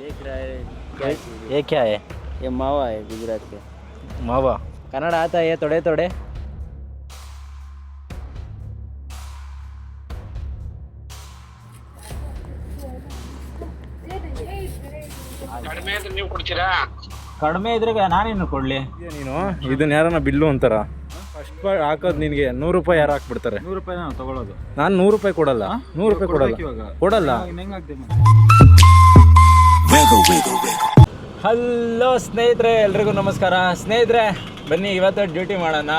देख रहा है क्या चीज़ है? ये क्या है ये मावा है गुजरात के मावा कन्नड़ आता है थोड़े थोड़े ಕಡಿಮೆ ಅಂದ್ರೆ ನೀವು ಕೊಡ್ತೀರಾ ಕಡಿಮೆ ಇದ್ರೆ ನಾನೇನು ಕೊಡಲಿ ನೀನು ಇದನ್ನ ಯಾರನ್ನ ಬಿಲ್ಲು ಅಂತಾರ ಫಸ್ಟ್ ಹಾಕೋದು ನಿನಗೆ ನೂರು ರೂಪಾಯಿ ಯಾರು ಹಾಕ್ಬಿಡ್ತಾರೆ ನೂರು ರೂಪಾಯಿ ನಾನು ತಗೊಳ್ಳೋದು ನಾನು ನೂರು ರೂಪಾಯಿ ಕೊಡಲ್ಲ ನೂರು ರೂಪಾಯಿ ಕೊಡಲ್ಲ ಇವಾಗ ಕೊಡಲ್ಲ ಹೆಂಗ್ ಆಗ್ತದೆ ಹಲೋ ಸ್ನೇಹಿತರೆ, ಎಲ್ರಿಗೂ ನಮಸ್ಕಾರ. ಸ್ನೇಹಿತರೆ, ಬನ್ನಿ, ಇವತ್ತು ಡ್ಯೂಟಿ ಮಾಡೋಣ.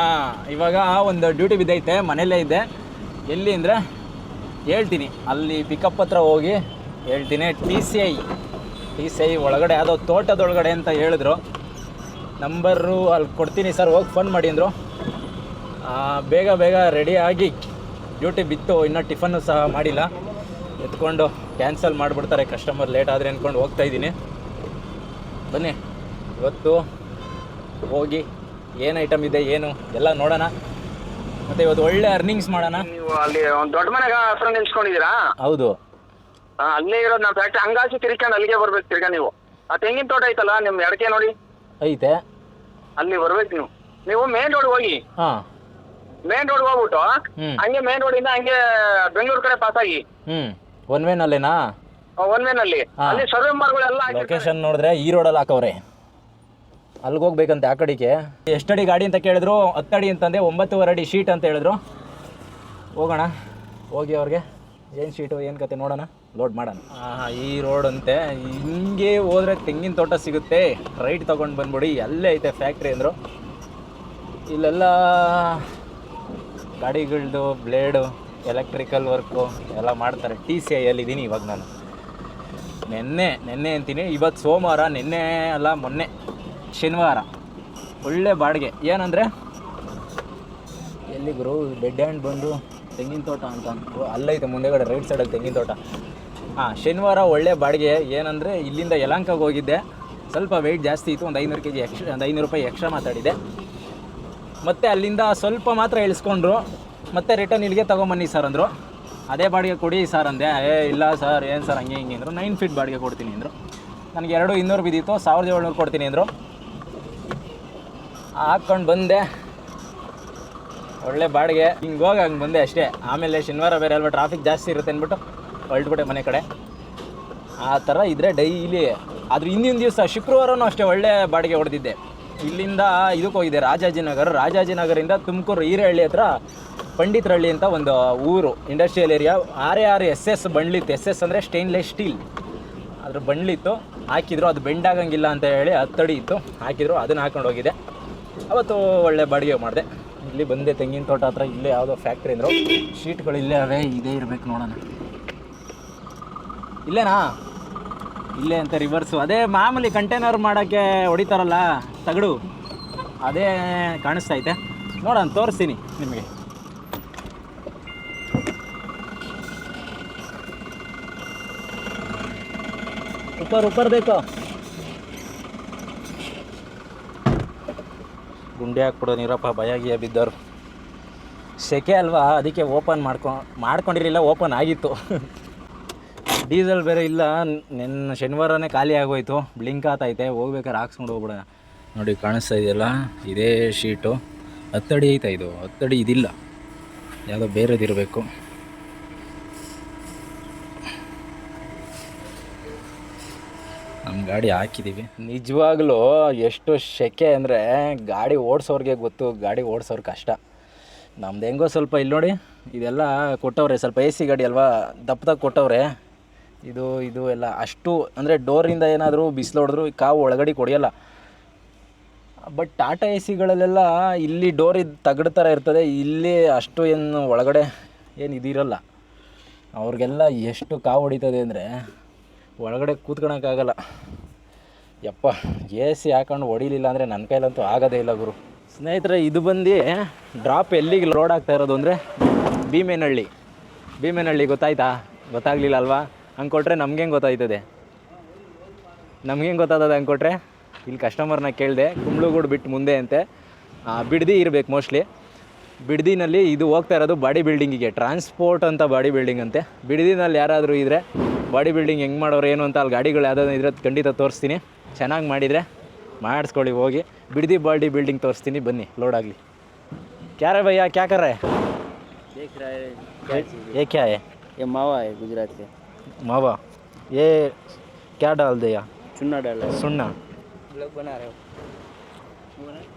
ಇವಾಗ ಒಂದು ಡ್ಯೂಟಿ ಬಿದ್ದೈತೆ ಮನೇಲೇ ಇದ್ದೆ. ಎಲ್ಲಿ ಅಂದರೆ ಹೇಳ್ತೀನಿ. ಅಲ್ಲಿ ಪಿಕಪ್ ಹತ್ರ ಹೋಗಿ ಹೇಳ್ತೀನಿ. T C I T C I ಒಳಗಡೆ ಯಾವುದೋ ತೋಟದೊಳಗಡೆ ಅಂತ ಹೇಳಿದ್ರು. ನಂಬರು ಅಲ್ಲಿ ಕೊಡ್ತೀನಿ ಸರ್, ಹೋಗಿ ಫೋನ್ ಮಾಡಿ ಅಂದರು. ಬೇಗ ಬೇಗ ರೆಡಿಯಾಗಿ ಡ್ಯೂಟಿ ಬಿತ್ತು. ಇನ್ನೂ ಟಿಫನ್ನು ಸಹ ಮಾಡಿಲ್ಲ. ಎತ್ಕೊಂಡು ಕ್ಯಾನ್ಸಲ್ ಮಾಡಿಬಿಡ್ತಾರೆ ಕಸ್ಟಮರ್ ಲೇಟ್ ಆದರೆ ಅಂದ್ಕೊಂಡು ಹೋಗ್ತಾ ಇದ್ದೀನಿ. ಬನ್ನಿ ಇವತ್ತು ಹೋಗಿ ಏನು ಐಟಮ್ ಇದೆ ಏನು ಎಲ್ಲ ನೋಡೋಣ. ಮತ್ತೆ ಇವತ್ತು ಒಳ್ಳೆ ಅರ್ನಿಂಗ್ಸ್ ಮಾಡೋಣ. ನೀವು ಅಲ್ಲಿ ಒಂದು ದೊಡ್ಡ ಮನೆಗೆ ಹತ್ರ ನಿಲ್ಸ್ಕೊಂಡಿದ್ದೀರಾ? ಹೌದು. ಆ, ಅಲ್ಲೇ ಇರೋದು ನಮ್ಮ ಫ್ಯಾಕ್ಟ್ರಿ ಹಂಗಾಸಿ ತಿರ್ಕೊಂಡು ಅಲ್ಲಿಗೆ ಬರ್ಬೇಕು ತಿರ್ಗಾ ನೀವು. ಆ ತೆಂಗಿನ ತೋಟ ಐತಲ್ಲ ನಿಮ್ಮ ಎಡಕೆ ನೋಡಿ. ಐತೆ. ಅಲ್ಲಿ ಬರ್ಬೇಕು ನೀವು. ನೀವು ಮೇನ್ ರೋಡ್ ಹೋಗಿ. ಹಾಂ. ಮೇನ್ ರೋಡ್ ಹೋಗ್ಬಿಟ್ಟು ಹ್ಮ್. ಹಂಗೆ ಮೇನ್ ರೋಡಿಂದ ಹಂಗೆ ಬೆಂಗಳೂರು ಕಡೆ ಪಾಸ್ ಆಗಿ. ಹ್ಞೂ ಒನ್ ವೇನಲ್ಲೇನಾ ಒನ್ ವೇನಲ್ಲಿ ಹಾ. ಅಲ್ಲಿ ಸರ್ವೆ ಮಾರ್ಗಳೆಲ್ಲ ಹಾಕಿರ್ತಾರೆ. ಲೊಕೇಶನ್ ನೋಡಿದ್ರೆ ಈ ರೋಡಲ್ಲಿ ಹಾಕವ್ರೆ. ಅಲ್ಲಿಗೆ ಹೋಗ್ಬೇಕಂತೆ ಆ ಕಡೆಗೆ. ಎಷ್ಟಡಿ ಗಾಡಿ ಅಂತ ಕೇಳಿದ್ರು? ಹತ್ತಡಿ ಅಂತಂದೆ ಒಂಬತ್ತುವರೆ ಅಡಿ ಶೀಟ್ ಅಂತ ಹೇಳಿದ್ರು. ಹೋಗೋಣ. ಹೋಗಿ ಅವ್ರಿಗೆ. ಏನು ಶೀಟು ಏನು ಕತೆ ನೋಡೋಣ. ಲೋಡ್ ಮಾಡೋಣ. ಹಾಂ ಈ ರೋಡ್ ಅಂತೆ. ಹಿಂಗೆ ಹೋದ್ರೆ ತೆಂಗಿನ ತೋಟ ಸಿಗುತ್ತೆ. ರೈಟ್ ತೊಗೊಂಡು ಬಂದ್ಬಿಡಿ. ಅಲ್ಲೇ ಐತೆ ಫ್ಯಾಕ್ಟ್ರಿ ಅಂದರು. ಇಲ್ಲೆಲ್ಲ ಗಾಡಿಗಳದ್ದು ಬ್ಲೇಡು ಎಲೆಕ್ಟ್ರಿಕಲ್ ವರ್ಕು ಎಲ್ಲ ಮಾಡ್ತಾರೆ. ಟಿ ಸಿ ಐಯಲ್ಲಿ ಇದ್ದೀನಿ ಇವಾಗ ನಾನು. ನೆನ್ನೆ ನೆನ್ನೆ ಅಂತೀನಿ. ಇವತ್ತು ಸೋಮವಾರ, ನೆನ್ನೆ ಅಲ್ಲ ಮೊನ್ನೆ, ಶನಿವಾರ. ಒಳ್ಳೆ ಬಾಡಿಗೆ. ಏನಂದರೆ? ಎಲ್ಲಿ ಗುರು ಡೆಡ್ ಹ್ಯಾಂಡ್ ಬಂದು ತೆಂಗಿನ ತೋಟ ಅಂತ ಅಂದ್ರು. ಅಲ್ಲೈತೆ ಮುಂದೆಗಡೆ ರೈಟ್ ಸೈಡಲ್ಲಿ ತೆಂಗಿನ ತೋಟ. ಹಾಂ, ಶನಿವಾರ ಒಳ್ಳೆ ಬಾಡಿಗೆ. ಏನಂದರೆ, ಇಲ್ಲಿಂದ ಯಲಂಕಾಗೆ ಹೋಗಿದ್ದೆ. ಸ್ವಲ್ಪ ವೆಯ್ಟ್ ಜಾಸ್ತಿ ಇತ್ತು. ಒಂದು ಐನೂರು ಕೆ ಜಿ ಎಕ್ಸ್ಟ್ರಾ ಒಂದು ಐನೂರು ರೂಪಾಯಿ ಎಕ್ಸ್ಟ್ರಾ ಮಾತಾಡಿದೆ ಮತ್ತು ಅಲ್ಲಿಂದ ಸ್ವಲ್ಪ ಮಾತ್ರ ಇಳಿಸ್ಕೊಂಡ್ರು. ಮತ್ತೆ ರಿಟರ್ನ್ ಇಲ್ಲಿಗೆ ತಗೊಂಬನ್ನಿ ಸರ್ ಅಂದರು. ಅದೇ ಬಾಡಿಗೆ ಕೊಡಿ ಸರ್ ಅಂದೆ. ಏ, ಇಲ್ಲ ಸರ್ ಏನು ಸರ್ ಹಂಗೆ ಹಿಂಗೆ ಅಂದರು. ನೈನ್ ಫೀಟ್ ಬಾಡಿಗೆ ಕೊಡ್ತೀನಿ ಅಂದರು. ನನಗೆ ಎರಡು ಇನ್ನೂರು ಬಿದ್ದಿತ್ತು, ಸಾವಿರದ ಏಳ್ನೂರು ಕೊಡ್ತೀನಿ ಅಂದರು. ಹಾಕ್ಕೊಂಡು ಬಂದೆ. ಒಳ್ಳೆ ಬಾಡಿಗೆ. ಹಿಂಗೆ ಹೋಗಿ ಹಂಗೆ ಬಂದೆ ಅಷ್ಟೇ. ಆಮೇಲೆ ಶನಿವಾರ ಬೇರೆ ಅಲ್ವಾ ಟ್ರಾಫಿಕ್ ಜಾಸ್ತಿ ಇರುತ್ತೆ ಅಂದ್ಬಿಟ್ಟು ಹೊರಟ್ಬಿಟ್ಟೆ ಮನೆ ಕಡೆ. ಆ ಥರ ಇದ್ದರೆ ಡೈಲಿ ಆದ್ರೆ ಹಿಂದಿನ ದಿವಸ ಶುಕ್ರವಾರನೂ ಅಷ್ಟೇ ಒಳ್ಳೆ ಬಾಡಿಗೆ ಹೊಡೆದಿದ್ದೆ. ಇಲ್ಲಿಂದ ಇದಕ್ಕೆ ಹೋಗಿದ್ದೆ, ರಾಜಾಜಿನಗರ. ರಾಜಾಜಿನಗರಿಂದ ತುಮಕೂರು, ಹೀರೆಹಳ್ಳಿ ಹತ್ರ ಪಂಡಿತರಳ್ಳಿ ಅಂತ ಒಂದು ಊರು ಇಂಡಸ್ಟ್ರಿಯಲ್ ಏರಿಯಾ ಆರೇ ಆರು ಎಸ್ ಎಸ್ ಬಂಡ್ಲಿತ್ತು. ಎಸ್ ಎಸ್ ಅಂದರೆ ಸ್ಟೇನ್ಲೆಸ್ ಸ್ಟೀಲ್ ಅದ್ರ ಬಂಡ್ಲಿತ್ತು. ಹಾಕಿದ್ರು. ಅದು ಬೆಂಡ್ ಆಗಂಗಿಲ್ಲ ಅಂತ ಹೇಳಿ ಹತ್ತಡಿ ಇತ್ತು. ಹಾಕಿದ್ರು. ಅದನ್ನ ಹಾಕೊಂಡು ಹೋಗಿದೆ. ಅವತ್ತು ಒಳ್ಳೆ ಬಾಡಿಗೆ ಮಾಡಿದೆ. ಇಲ್ಲಿ ಬಂದೆ ತೆಂಗಿನ ತೋಟ ಹತ್ರ. ಇಲ್ಲೇ ಯಾವುದೋ ಫ್ಯಾಕ್ಟ್ರಿ ಅಂದರು. ಶೀಟ್ಗಳು ಇಲ್ಲೇ ಅವೇ. ಇದೇ ಇರಬೇಕು ನೋಡೋಣ. ಇಲ್ಲೇನಾ? ಇಲ್ಲೇ ಅಂತ ರಿವರ್ಸು ಅದೇ ಮಾಮೂಲಿ ಕಂಟೈನರ್ ಮಾಡೋಕ್ಕೆ ಹೊಡಿತಾರಲ್ಲ, ತಗಡು. ಅದೇ ಕಾಣಿಸ್ತೈತೆ ನೋಡೋಣ, ತೋರಿಸ್ತೀನಿ ನಿಮಗೆ. ಉಪ್ಪರ್ ऊपर देखो ಗುಂಡೆ ಹಾಕ್ಬಿಡೋ ನೀರಪ್ಪ, ಭಯ ಬಿದ್ದವರು ಸೆಕೆ ಅಲ್ವಾ? ಅದಕ್ಕೆ ಓಪನ್ ಮಾಡ್ಕೊ, ಮಾಡ್ಕೊಂಡಿರಲಿಲ್ಲ, ಓಪನ್ ಆಗಿತ್ತು. ಡೀಸೆಲ್ ಬೇರೆ ಇಲ್ಲ, ನಿನ್ನ ಶನಿವಾರನೇ ಖಾಲಿ ಆಗೋಯ್ತು. ಬ್ಲಿಂಕ್ ಆತೈತೆ, ಹೋಗ್ಬೇಕಾದ್ರೆ ಹಾಕ್ಸ್ಕೊಂಡು ಹೋಗ್ಬಿಡೋಣ. ನೋಡಿ, ಕಾಣಿಸ್ತಾ ಇದೆಯಲ್ಲ? ಇದೇ ಶೀಟು. ಹತ್ತಡಿ ಐತೆ ಇದು, ಹತ್ತಡಿ ಇದಿಲ್ಲ. ಯಾವುದೋ ಬೇರೆದಿರಬೇಕು. ನಮ್ಮ ಗಾಡಿ ಹಾಕಿದ್ದೀವಿ ನಿಜವಾಗ್ಲೂ ಎಷ್ಟು ಶೆಕೆ ಅಂದರೆ ಗಾಡಿ ಓಡಿಸೋರಿಗೆ ಗೊತ್ತು, ಗಾಡಿ ಓಡಿಸೋರು ಕಷ್ಟ. ನಮ್ದು ಹೆಂಗೋ ಸ್ವಲ್ಪ ಇಲ್ಲಿ ನೋಡಿ, ಇದೆಲ್ಲ ಕೊಟ್ಟವ್ರೆ, ಸ್ವಲ್ಪ ಎ ಸಿ ಗಾಡಿ ಅಲ್ವಾ ದಪ್ಪದಾಗ ಕೊಟ್ಟವ್ರೆ. ಇದು ಇದು ಎಲ್ಲ ಅಷ್ಟು ಅಂದರೆ ಡೋರಿಂದ ಏನಾದರೂ ಬಿಸಿಲು ಹೊಡೆದ್ರು ಕಾವು ಒಳಗಡೆ ಕೊಡಿಯಲ್ಲ. ಬಟ್ ಟಾಟಾ ಎ ಸಿಗಳಲ್ಲೆಲ್ಲ ಇಲ್ಲಿ ಡೋರ್ ಇದು ತಗಡು ಥರ ಇರ್ತದೆ, ಇಲ್ಲಿ ಅಷ್ಟು ಏನು ಒಳಗಡೆ ಏನು ಇದಿರಲ್ಲ ಅವ್ರಿಗೆಲ್ಲ ಎಷ್ಟು ಕಾವು ಹೊಡಿತದೆ ಅಂದರೆ ಒಳಗಡೆ ಕೂತ್ಕೊಳಕ್ಕಾಗಲ್ಲ ಯಪ್ಪ, ಎ ಸಿ ಹಾಕೊಂಡು ಹೊಡಿಲಿಲ್ಲ ಅಂದರೆ ನನ್ನ ಕೈಲಂತೂ ಆಗೋದೇ ಇಲ್ಲ ಗುರು. ಸ್ನೇಹಿತರೆ, ಇದು ಬಂದು ಡ್ರಾಪ್ ಎಲ್ಲಿಗೆ ಲೋಡ್ ಆಗ್ತಾ ಇರೋದು ಅಂದರೆ ಭೀಮೇನಹಳ್ಳಿ. ಭೀಮೇನಹಳ್ಳಿ ಗೊತ್ತಾಯ್ತಾ? ಗೊತ್ತಾಗಲಿಲ್ಲ ಅಲ್ವಾ? ಹಂಗೆ ಕೊಟ್ಟರೆ ನಮ್ಗೇನು ಗೊತ್ತಾಯ್ತದೆ? ನಮ್ಗೇನು ಗೊತ್ತಾಗ್ತದೆ ಹಂಗೆ ಕೊಟ್ಟರೆ ಇಲ್ಲಿ ಕಸ್ಟಮರ್ನ ಕೇಳಿದೆ, ಕುಂಬ್ಳುಗೂಡು ಬಿಟ್ಟು ಮುಂದೆ ಅಂತೆ. ಬಿಡ್ದಿ ಇರಬೇಕು ಮೋಸ್ಟ್ಲಿ ಬಿಡದಿನಲ್ಲಿ ಇದು ಹೋಗ್ತಾ ಇರೋದು ಬಾಡಿ ಬಿಲ್ಡಿಂಗಿಗೆ ಟ್ರಾನ್ಸ್ಪೋರ್ಟ್ ಅಂತ ಬಾಡಿ ಬಿಲ್ಡಿಂಗ್ ಅಂತೆ. ಬಿಡದಿನಲ್ಲಿ ಯಾರಾದರೂ ಇದ್ದರೆ ಬಾಡಿ ಬಿಲ್ಡಿಂಗ್ ಹೆಂಗೆ ಮಾಡೋರು ಏನು ಅಂತ ಅಲ್ಲಿ ಗಾಡಿಗಳು ಯಾವುದಾದ್ರು ಇದ್ರೆ ಖಂಡಿತ ತೋರಿಸ್ತೀನಿ. ಚೆನ್ನಾಗಿ ಮಾಡಿದರೆ ಮಾಡಿಸ್ಕೊಳ್ಳಿ ಹೋಗಿ. ಬಿಡದಿ ಬಾಲ್ಡಿ ಬಿಲ್ಡಿಂಗ್ ತೋರಿಸ್ತೀನಿ ಬನ್ನಿ ಲೋಡ್ ಆಗಲಿ. ಕ್ಯಾರ ಭಯ್ಯ ಕ್ಯಾ ಕರ ಏ ಕ್ಯಾ ಏ ये मावा है गुजरात के ಏ ಕ್ಯಾ ಸುಣ್ಣ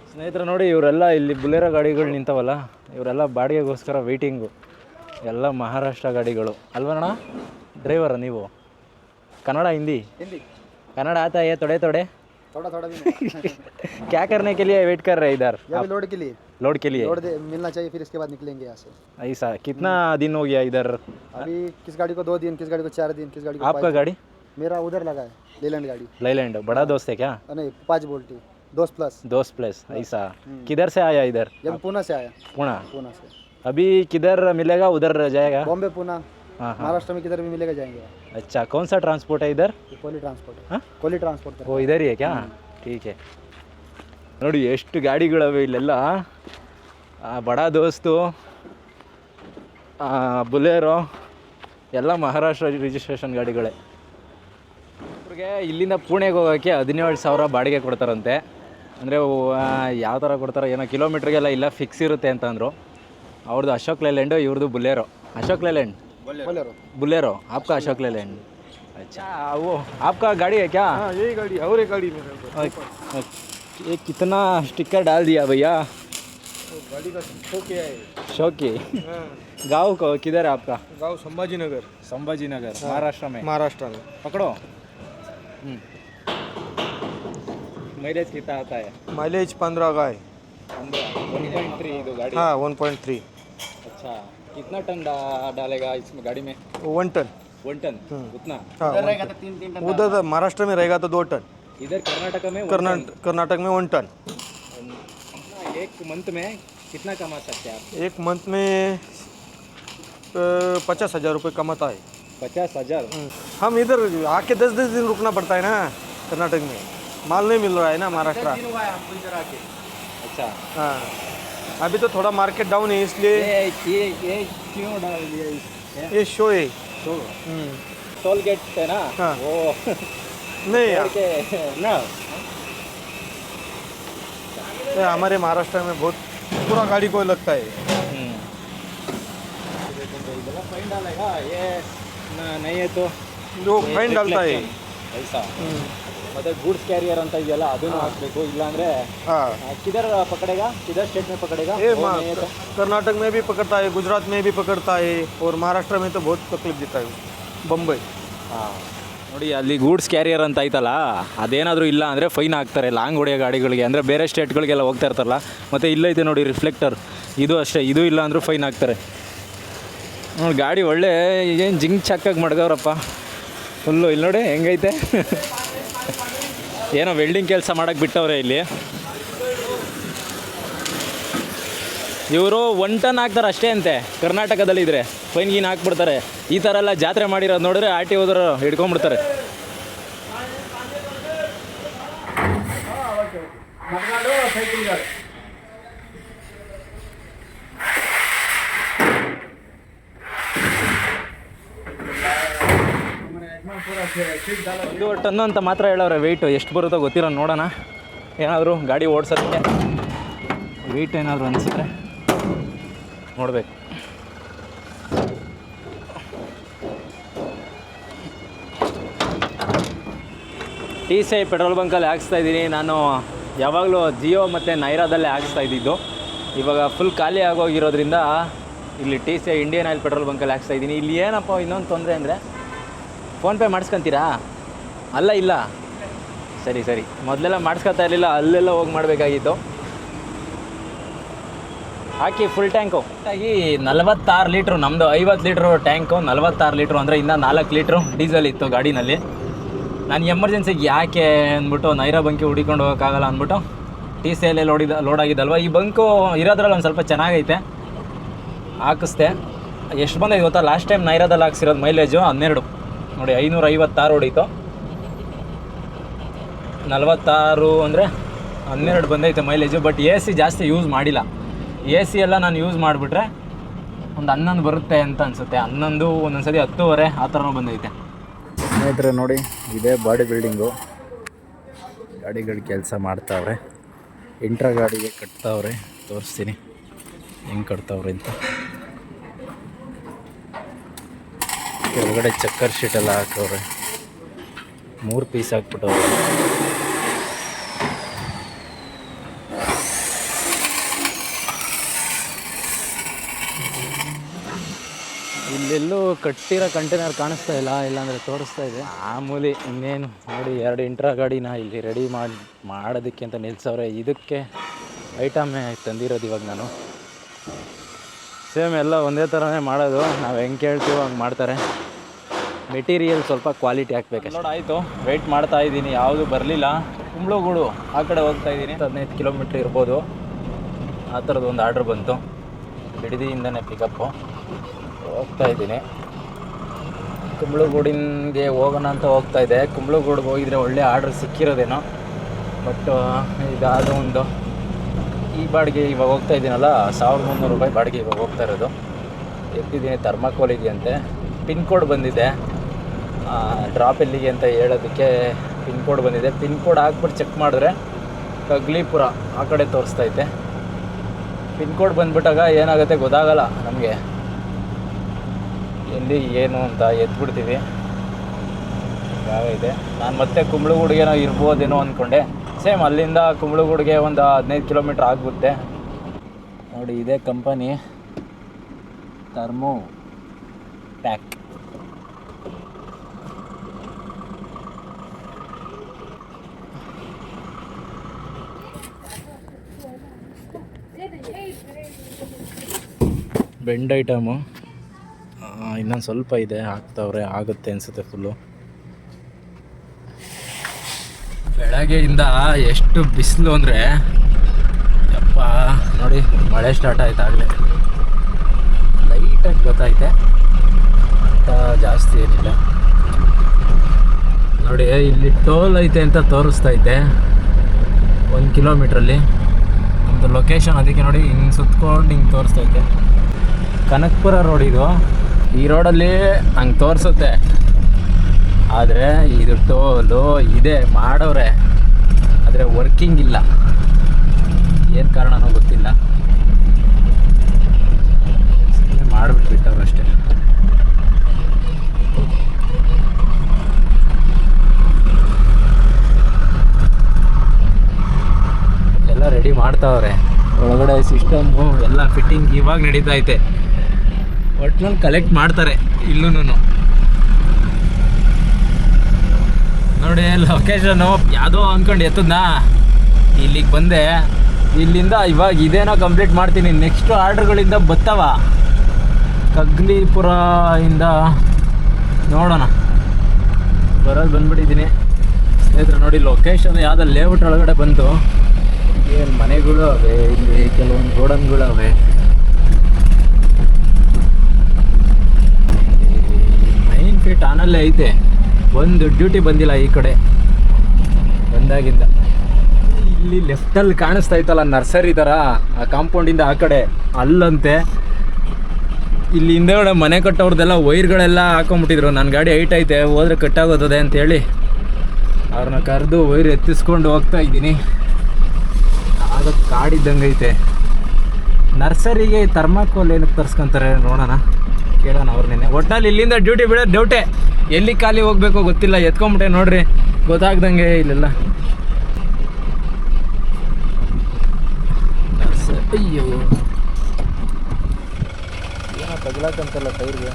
ಸ್ನೇಹಿತರ ನೋಡಿ ಇವರೆಲ್ಲ ಇಲ್ಲಿ ಬುಲೆರೋ ಗಾಡಿಗಳು ನಿಂತವಲ್ಲ ಇವರೆಲ್ಲ ಬಾಡಿಗೆಗೋಸ್ಕರ ವೆಯ್ಟಿಂಗು ಎಲ್ಲ ಮಹಾರಾಷ್ಟ್ರ ಗಾಡಿಗಳು. ಅಲ್ವಣ್ಣ ಡ್ರೈವರ ನೀವು? ಕನ್ನಡ ಹಿಂದಿ? ಹಿಂದಿ. कन्नड़ आता है थोड़े थोड़े थोड़ा थोड़ा भी क्या करने के लिए वेट कर रहे हैं इधर? ये अभी लोड के लिए। लोड के लिए? लोड मिलना चाहिए फिर इसके बाद निकलेंगे यहाँ से। ऐसा कितना दिन हो गया इधर? अभी किस गाड़ी को दो दिन किस गाड़ी को चार दिन किस गाड़ी को आपका गाड़ी? मेरा उधर लगा है लेलैंड गाड़ी। लैलैंड बड़ा दोस्त है क्या? नहीं पाँच बोल्टी दोस्त प्लस दोस्त प्लेस ऐसा। किधर से आया इधर? भी पूना से आया पुणे? पूना से। अभी किधर मिलेगा उधर जाएगा? बॉम्बे हाँ हाँ महाराष्ट्र में किधर भी मिलेगा जाएंगे अच्छा कौन सा ट्रांसपोर्ट है इधर ये कोहली ट्रांसपोर्ट हाँ? है कोहली ट्रांसपोर्ट ಓ ಇದರ್ ಕ್ಯಾ ಟೀಕೆ ನೋಡಿ ಎಷ್ಟು ಗಾಡಿಗಳವೆ ಇಲ್ಲೆಲ್ಲ ಆ, ಬಡ ದೋಸ್ತು ಆ, ಬುಲೆರೋ ಎಲ್ಲ ಮಹಾರಾಷ್ಟ್ರ ರಿಜಿಸ್ಟ್ರೇಷನ್ ಗಾಡಿಗಳೇ ಇವ್ರಿಗೆ ಇಲ್ಲಿಂದ ಪುಣೆಗೆ ಹೋಗೋಕ್ಕೆ ಹದಿನೇಳು ಸಾವಿರ ಬಾಡಿಗೆ ಕೊಡ್ತಾರಂತೆ ಅಂದರೆ ಯಾವ ಥರ ಕೊಡ್ತಾರೋ ಏನೋ ಕಿಲೋಮೀಟ್ರಿಗೆಲ್ಲ ಇಲ್ಲ ಫಿಕ್ಸ್ ಇರುತ್ತೆ ಅಂತ ಅಂದರು ಅವ್ರದ್ದು ಅಶೋಕ್ ಲೇಲ್ಯಾಂಡು ಇವ್ರದ್ದು Bolero Ashok Layland Bolero Bolero आपका अशोक लेलैंड अच्छा. वो? आपका गाड़ी है क्या? हाँ यही गाड़ी और एक गाड़ी मेरे ये कितना स्टिकर डाल दिया भैया? गाड़ी का शो क्या है। शौकी? गाँव को किधर है आपका? गाँव संभाजी नगर संभाजी नगर महाराष्ट्र में? महाराष्ट्र में। पकड़ो। माइलेज कितना आता है? माइलेज पंद्रह का है। वन पॉइंट थ्री गाड़ी। हाँ वन पॉइंट थ्री अच्छा। कितना टन डा, डालेगा इसमें गाड़ी में? One ton. One ton? उतना? हाँ रहेगा तो तीन तीन टन उधर महाराष्ट्र में रहेगा तो दो टन। इधर कर्नाटक में कर्नाटक कर्नाटक में वन टन। एक मंथ में कितना कमा सकते हैं आप? एक मंथ में पचास हज़ार रुपये कमाता है। पचास हज़ार? हम इधर आके दस दस दिन रुकना पड़ता है ना कर्नाटक में। माल नहीं मिल रहा है ना महाराष्ट्र। अच्छा। हाँ। अभी तो थोड़ा मार्केट डाउन है इसलिए ये ये ये क्यों डाल दिया इस ये शो है। हम्म, टोल गेट है ना? हाँ। वो नहीं ना? हमारे महाराष्ट्र में बहुत पूरा गाड़ी को लगता है। फाइन डालेगा ये न- नहीं है तो जो फाइन डालता है। ऐसा। हम्म, ಮತ್ತೆ ಗೂಡ್ಸ್ ಕ್ಯಾರಿಯರ್ ಅಂತ ಇದೆಯಲ್ಲ ಅದನ್ನು ಹಾಕ್ಬೇಕು. ಇಲ್ಲಾಂದ್ರೆ किधर ಕಿದರ್ ಪಕಡೆಗ ಕಿದರ್ में ಪಕಡೆಗ ये वो ಕರ್ನಾಟಕ ಮೇ तो कर्नाटक ಗುಜರಾತ್ ಮೇ ಬಿ है गुजरात में भी पकड़ता है ಬೊಂಬೈ. तो बहुत ನೋಡಿ ಅಲ್ಲಿ ಗೂಡ್ಸ್ ಕ್ಯಾರಿಯರ್ ಅಂತ ಐತಲ್ಲ ಅದೇನಾದರೂ ಇಲ್ಲ ಅಂದರೆ ಫೈನ್ ಹಾಕ್ತಾರೆ ಲಾಂಗ್ ಹೊಡೆಯೋ ಗಾಡಿಗಳಿಗೆ ಅಂದರೆ ಬೇರೆ ಸ್ಟೇಟ್ಗಳಿಗೆಲ್ಲ ಹೋಗ್ತಾ ಇರ್ತಾರಲ್ಲ ಮತ್ತು ಇಲ್ಲೈತೆ ನೋಡಿ ರಿಫ್ಲೆಕ್ಟರ್. ಇದು ಅಷ್ಟೇ ಇದು ಇಲ್ಲ ಅಂದರೂ ಫೈನ್ ಹಾಕ್ತಾರೆ. ನೋಡಿ ಗಾಡಿ ಒಳ್ಳೆ ಏನು ಜಿಂಗ್ ಚಕ್ಕಾಗಿ ಮಡ್ಗವ್ರಪ್ಪ ಫುಲ್ಲು ಇಲ್ಲಿ ನೋಡಿ ಹೆಂಗೈತೆ. ಏನೋ ವೆಲ್ಡಿಂಗ್ ಕೆಲಸ ಮಾಡೋಕ್ಕೆ ಬಿಟ್ಟವ್ರೆ ಇಲ್ಲಿ. ಇವರು ಒನ್ ಟನ್ ಹಾಕ್ತಾರೆ ಅಷ್ಟೇ ಅಂತೆ. ಕರ್ನಾಟಕದಲ್ಲಿ ಇದ್ರೆ ಫೈನ್ ಗೀನ್ ಹಾಕ್ಬಿಡ್ತಾರೆ. ಈ ಥರ ಎಲ್ಲ ಜಾತ್ರೆ ಮಾಡಿರೋದು ನೋಡಿದ್ರೆ ಆರ್ ಟಿ ಹೋದ್ರು ಹಿಡ್ಕೊಂಡ್ಬಿಡ್ತಾರೆ. ಇದು ಟನ್ನು ಅಂತ ಮಾತ್ರ ಹೇಳವ್ರೆ ವೆಯ್ಟು ಎಷ್ಟು ಬರುತ್ತೋ ಗೊತ್ತಿರೋ ನೋಡೋಣ. ಏನಾದರೂ ಗಾಡಿ ಓಡಿಸೋದಕ್ಕೆ ವೆಯ್ಟ್ ಏನಾದರೂ ಅನಿಸಿದ್ರೆ ನೋಡಬೇಕು. ಟಿ ಸಿ ಐ ಪೆಟ್ರೋಲ್ ಬಂಕಲ್ಲಿ ಹಾಕಿಸ್ತಾ ಇದ್ದೀನಿ. ನಾನು ಯಾವಾಗಲೂ ಜಿಯೋ ಮತ್ತು ನೈರಾದಲ್ಲೇ ಹಾಕಿಸ್ತಾ ಇದ್ದಿದ್ದು. ಇವಾಗ ಫುಲ್ ಖಾಲಿ ಆಗೋಗಿರೋದ್ರಿಂದ ಇಲ್ಲಿ T C I Indian oil petrol ಬಂಕಲ್ಲಿ ಹಾಕ್ಸ್ತಾ ಇದ್ದೀನಿ. ಇಲ್ಲಿ ಏನಪ್ಪ ಇನ್ನೊಂದು ತೊಂದರೆ ಅಂದರೆ ಫೋನ್ಪೇ ಮಾಡಿಸ್ಕೊಂತೀರಾ? ಅಲ್ಲ, ಇಲ್ಲ. ಸರಿ ಸರಿ. ಮೊದಲೆಲ್ಲ ಮಾಡಿಸ್ಕೊತಾ ಇರಲಿಲ್ಲ, ಅಲ್ಲೆಲ್ಲ ಹೋಗಿ ಮಾಡಬೇಕಾಗಿತ್ತು. ಹಾಕಿ ಫುಲ್ ಟ್ಯಾಂಕು ಆಗಿ ನಲವತ್ತಾರು ಲೀಟ್ರು ನಮ್ಮದು ಐವತ್ತು ಲೀಟ್ರು ಟ್ಯಾಂಕು ನಲವತ್ತಾರು ಲೀಟ್ರು ಅಂದರೆ ಇನ್ನೂ ನಾಲ್ಕು ಲೀಟ್ರು ಡೀಸೆಲ್ ಇತ್ತು ಗಾಡಿನಲ್ಲಿ. ನಾನು ಎಮರ್ಜೆನ್ಸಿಗೆ ಯಾಕೆ ಅಂದ್ಬಿಟ್ಟು ನೈರಾ ಬಂಕಿ ಹುಡಿಕೊಂಡು ಹೋಗೋಕ್ಕಾಗಲ್ಲ ಅಂದ್ಬಿಟ್ಟು ಟಿ ಸಿ ಎಲ್ಲೇ ಲೋಡಿದ ಲೋಡ್ ಆಗಿದ್ದಲ್ವ? ಈ ಬಂಕು ಇರೋದ್ರಲ್ಲಿ ಒಂದು ಸ್ವಲ್ಪ ಚೆನ್ನಾಗೈತೆ. ಹಾಕಿಸ್ದೆ. ಎಷ್ಟು ಬಂದಿದೆ ಗೊತ್ತಾ? ಲಾಸ್ಟ್ ಟೈಮ್ ನೈರಾದಲ್ಲಿ ಹಾಕ್ಸಿರೋದು ಮೈಲೇಜು ಹನ್ನೆರಡು. ನೋಡಿ ಐನೂರ ಐವತ್ತಾರು ಹೊಡೀತು. ನಲವತ್ತಾರು ಅಂದರೆ ಹನ್ನೆರಡು ಬಂದೈತೆ ಮೈಲೇಜು ಬಟ್ ಎ ಸಿ ಜಾಸ್ತಿ ಯೂಸ್ ಮಾಡಿಲ್ಲ. ಎ ಸಿ ಎಲ್ಲ ನಾನು ಯೂಸ್ ಮಾಡಿಬಿಟ್ರೆ ಒಂದು ಹನ್ನೊಂದು ಬರುತ್ತೆ ಅಂತ ಅನಿಸುತ್ತೆ. ಹನ್ನೊಂದು ಒಂದೊಂದು ಸರಿ ಹತ್ತುವರೆ, ಆ ಥರನೂ ಬಂದೈತೆ. ಸ್ನೇಹಿತರೆ, ನೋಡಿ, ಇದೇ ಬಾಡಿ ಬಿಲ್ಡಿಂಗು ಗಾಡಿಗಳು ಕೆಲಸ ಮಾಡ್ತಾವ್ರೆ. ಇಂಟ್ರ ಗಾಡಿಗೆ ಕಟ್ತಾವ್ರೆ. ತೋರಿಸ್ತೀನಿ. ಹೆಂಗೆ ಕಟ್ತಾವ್ರೆ ಅಂತ. ಕೆಳಗಡೆ ಚಕ್ಕರ್ ಶೀಟ್ ಎಲ್ಲ ಹಾಕವ್ರೆ. ಮೂರು ಪೀಸ್ ಹಾಕ್ಬಿಟ್ಟವ್ರೆ. ಇಲ್ಲೆಲ್ಲೂ ಕಟ್ಟಿರೋ ಕಂಟೈನರ್ ಕಾಣಿಸ್ತಾ ಇಲ್ಲ, ಇಲ್ಲಾಂದರೆ ತೋರಿಸ್ತಾ ಇದೆ. ಮಾಮೂಲಿ ಇನ್ನೇನು ನೋಡಿ, ಎರಡು ಇಂಟ್ರಾ ಗಾಡಿನ ಇಲ್ಲಿ ರೆಡಿ ಮಾಡಿ, ಮಾಡೋದಕ್ಕೆ ಅಂತ ನಿಲ್ಸವ್ರೆ. ಇದಕ್ಕೆ ಐಟಮೇ ತಂದಿರೋದು ಇವಾಗ ನಾನು. ಸೇಮ್ ಎಲ್ಲ ಒಂದೇ ಥರನೇ ಮಾಡೋದು. ನಾವು ಹೆಂಗೆ ಕೇಳ್ತೀವೋ ಹಂಗೆ ಮಾಡ್ತಾರೆ. ಮೆಟೀರಿಯಲ್ ಸ್ವಲ್ಪ ಕ್ವಾಲಿಟಿ ಹಾಕ್ಬೇಕು ನೋಡಿ ಆಯಿತು. ವೆಯ್ಟ್ ಮಾಡ್ತಾ ಇದ್ದೀನಿ. ಯಾವುದು ಬರಲಿಲ್ಲ. ಕುಂಬ್ಳಗೂಡು ಆ ಕಡೆ ಹೋಗ್ತಾ ಇದ್ದೀನಿ. ಹದಿನೈದು ಕಿಲೋಮೀಟ್ರ್ ಇರ್ಬೋದು. ಆ ಥರದ್ದು ಒಂದು ಆರ್ಡ್ರ್ ಬಂತು. ಬಿಡದಿಯಿಂದನೇ ಪಿಕಪ್ಪು ಹೋಗ್ತಾ ಇದ್ದೀನಿ. ಕುಂಬ್ಳಗೂಡಿಗೆ ಹೋಗೋಣ ಅಂತ ಹೋಗ್ತಾ ಇದ್ದೆ ಕುಂಬ್ಳಗೂಡಿಗೆ ಹೋಗಿದ್ರೆ ಒಳ್ಳೆ ಆರ್ಡ್ರ್ ಸಿಕ್ಕಿರೋದೇನೋ. ಬಟ್ ಇದಾದ ಒಂದು ಈ ಬಾಡಿಗೆ ಇವಾಗ ಹೋಗ್ತಾ ಇದ್ದೀನಲ್ಲ ಸಾವಿರದ ಮುನ್ನೂರು ರೂಪಾಯಿ ಬಾಡಿಗೆ ಇವಾಗ ಹೋಗ್ತಾ ಇರೋದು. ಎತ್ತಿದ್ದೀನಿ ಥರ್ಮಾಕೋಲ್ ಇದೆಯಂತೆ. ಪಿನ್ ಕೋಡ್ ಬಂದಿದೆ. ಡ್ರಾಪ್ ಎಲ್ಲಿಗೆ ಅಂತ ಹೇಳೋದಕ್ಕೆ ಪಿನ್ ಕೋಡ್ ಬಂದಿದೆ. ಪಿನ್ ಕೋಡ್ ಹಾಕ್ಬಿಟ್ಟು ಚೆಕ್ ಮಾಡಿದ್ರೆ ಕಗ್ಲಿಪುರ ಆ ಕಡೆ ತೋರಿಸ್ತೈತೆ. ಪಿನ್ ಕೋಡ್ ಬಂದ್ಬಿಟ್ಟಾಗ ಏನಾಗುತ್ತೆ ಗೊತ್ತಾಗಲ್ಲ ನಮಗೆ. ಎಲ್ಲಿ, ಏನು ಅಂತ ಎತ್ಬಿಡ್ತೀವಿ. ಇದೆ ನಾನು ಮತ್ತೆ ಕುಂಬಳಗೂಡಿಗೆನೋ ಇರ್ಬೋದೇನೋ ಅಂದ್ಕೊಂಡೆ ಸೇಮ್ ಅಲ್ಲಿಂದ ಕುಂಬಳಗೂಡಿಗೆ ಒಂದು ಹದಿನೈದು ಕಿಲೋಮೀಟ್ರ್ ಆಗುತ್ತೆ ನೋಡಿ, ಇದೇ company thermo pack bend item. ಇನ್ನೊಂದು ಸ್ವಲ್ಪ ಇದೆ, ಹಾಕ್ತವ್ರೆ, ಆಗುತ್ತೆ ಅನಿಸುತ್ತೆ ಫುಲ್ಲು ಬೆಳಗ್ಗೆಯಿಂದ ಎಷ್ಟು ಬಿಸಿಲು ಅಂದರೆ ಯಪ್ಪ, ನೋಡಿ, ಮಳೆ ಸ್ಟಾರ್ಟ್ ಆಯ್ತು ಆಗಲೇ. ಲೈಟಾಗಿ ಗೊತ್ತಾಯ್ತೆ. ಅಂತ ಜಾಸ್ತಿ ಏನಿಲ್ಲ. ನೋಡಿ, ಇಲ್ಲಿ ಟೋಲ್ ಐತೆ ಅಂತ ತೋರಿಸ್ತೈತೆ ಒಂದು ಕಿಲೋಮೀಟ್ರಲ್ಲಿ ಒಂದು ಲೊಕೇಶನ್ ಅದಕ್ಕೆ ನೋಡಿ, ಹಿಂಗೆ ಸುತ್ಕೊಂಡು ಹಿಂಗೆ ತೋರಿಸ್ತೈತೆ ಕನಕಪುರ ರೋಡ್ ಇದು. ಈ ರೋಡಲ್ಲಿ ಹಂಗೆ ತೋರಿಸುತ್ತೆ. ಆದರೆ ಇದು ಟೋಲು ಇದೆ, ಮಾಡವ್ರೆ. ಆದರೆ ವರ್ಕಿಂಗ್ ಇಲ್ಲ. ಏನು ಕಾರಣನೋ ಗೊತ್ತಿಲ್ಲ. ಮಾಡಿಬಿಟ್ಟು ಬಿಟ್ಟವ್ರು ಅಷ್ಟೇ. ಎಲ್ಲ ರೆಡಿ ಮಾಡ್ತಾವ್ರೆ. ಒಳಗಡೆ ಸಿಸ್ಟಮ್ಮು ಎಲ್ಲ ಫಿಟ್ಟಿಂಗ್ ಇವಾಗ ನಡೀತಾ ಐತೆ. ಒಟ್ನಲ್ಲಿ ಕಲೆಕ್ಟ್ ಮಾಡ್ತಾರೆ ಇಲ್ಲೂ ನೋಡಿ ಲೊಕೇಶನು ಯಾವುದೋ ಅಂದ್ಕೊಂಡು ಎತ್ತದ್ನಾ? ಇಲ್ಲಿಗೆ ಬಂದೆ. ಇಲ್ಲಿಂದ ಇವಾಗ ಇದೇನೋ ಕಂಪ್ಲೀಟ್ ಮಾಡ್ತೀನಿ. ನೆಕ್ಸ್ಟ್ ಆರ್ಡ್ರ್ಗಳಿಂದ ಬತ್ತವ. ಕಗ್ಲಿಪುರ ಇಂದ ನೋಡೋಣ. ಬರೋದು ಬಂದ್ಬಿಟ್ಟಿದ್ದೀನಿ. ಸ್ನೇಹಿತರೆ, ನೋಡಿ ಲೊಕೇಶನ್ ಯಾವುದೋ ಲೇಔಟ್ ಒಳಗಡೆ ಬಂತು. ಏನು ಮನೆಗಳು ಅವೆ, ಇಲ್ಲಿ ಕೆಲವೊಂದು ಗೋಡನ್ಗಳು ಅವೆ. ಮೈನ್ ಫೀಟ್ ಆನಲ್ಲೇ ಐತೆ. ಒಂದು ಡ್ಯೂಟಿ ಬಂದಿಲ್ಲ ಈ ಕಡೆ. ಬಂದಾಗಿಂದ. ಇಲ್ಲಿ ಲೆಫ್ಟಲ್ಲಿ ಕಾಣಿಸ್ತಾ ಇತ್ತಲ್ಲ ನರ್ಸರಿ ಥರ ಆ ಕಾಂಪೌಂಡಿಂದ ಆ ಕಡೆ. ಅಲ್ಲಂತೆ, ಇಲ್ಲಿ ಹಿಂದೆಗಡೆ ಮನೆ ಕಟ್ಟೋರ್ದೆಲ್ಲ ವೈರ್ಗಳೆಲ್ಲ ಹಾಕೊಂಬಿಟ್ಟಿದ್ರು ನನ್ನ ಗಾಡಿ ಹೈಟ್ ಐತೆ, ಹೋದ್ರೆ ಕಟ್ಟಾಗೋತದೆ ಅಂತೇಳಿ. ಅವ್ರನ್ನ ಕರೆದು ವೈರ್ ಎತ್ತಿಸ್ಕೊಂಡು ಹೋಗ್ತಾ ಇದ್ದೀನಿ. ಆಗ ಕಾಡಿದ್ದಂಗೆ ಐತೆ. ನರ್ಸರಿಗೆ ಥರ್ಮಾಕೋಲ್ ಏನಕ್ಕೆ ತರ್ಸ್ಕೊಂತಾರೆ ನೋಡೋಣ. ಕೇಳೋಣ ಅವ್ರನ್ನೇ ಒಟ್ಟಲ್ಲಿ ಇಲ್ಲಿಂದ ಡ್ಯೂಟಿ ಬಿಡೋದು ಡೌಟೆ ಎಲ್ಲಿ ಖಾಲಿ ಹೋಗ್ಬೇಕೋ ಗೊತ್ತಿಲ್ಲ, ಎತ್ಕೊಂಬಿಟ್ಟೆ ನೋಡ್ರಿ, ಗೊತ್ತಾಗ್ದಂಗೆ ಇಲ್ಲೆಲ್ಲ. ಅಯ್ಯೋ. ಏನೋ ತಗ್ಲಾಕಂತಲ್ಲ ಟೈರ್ಗೆ.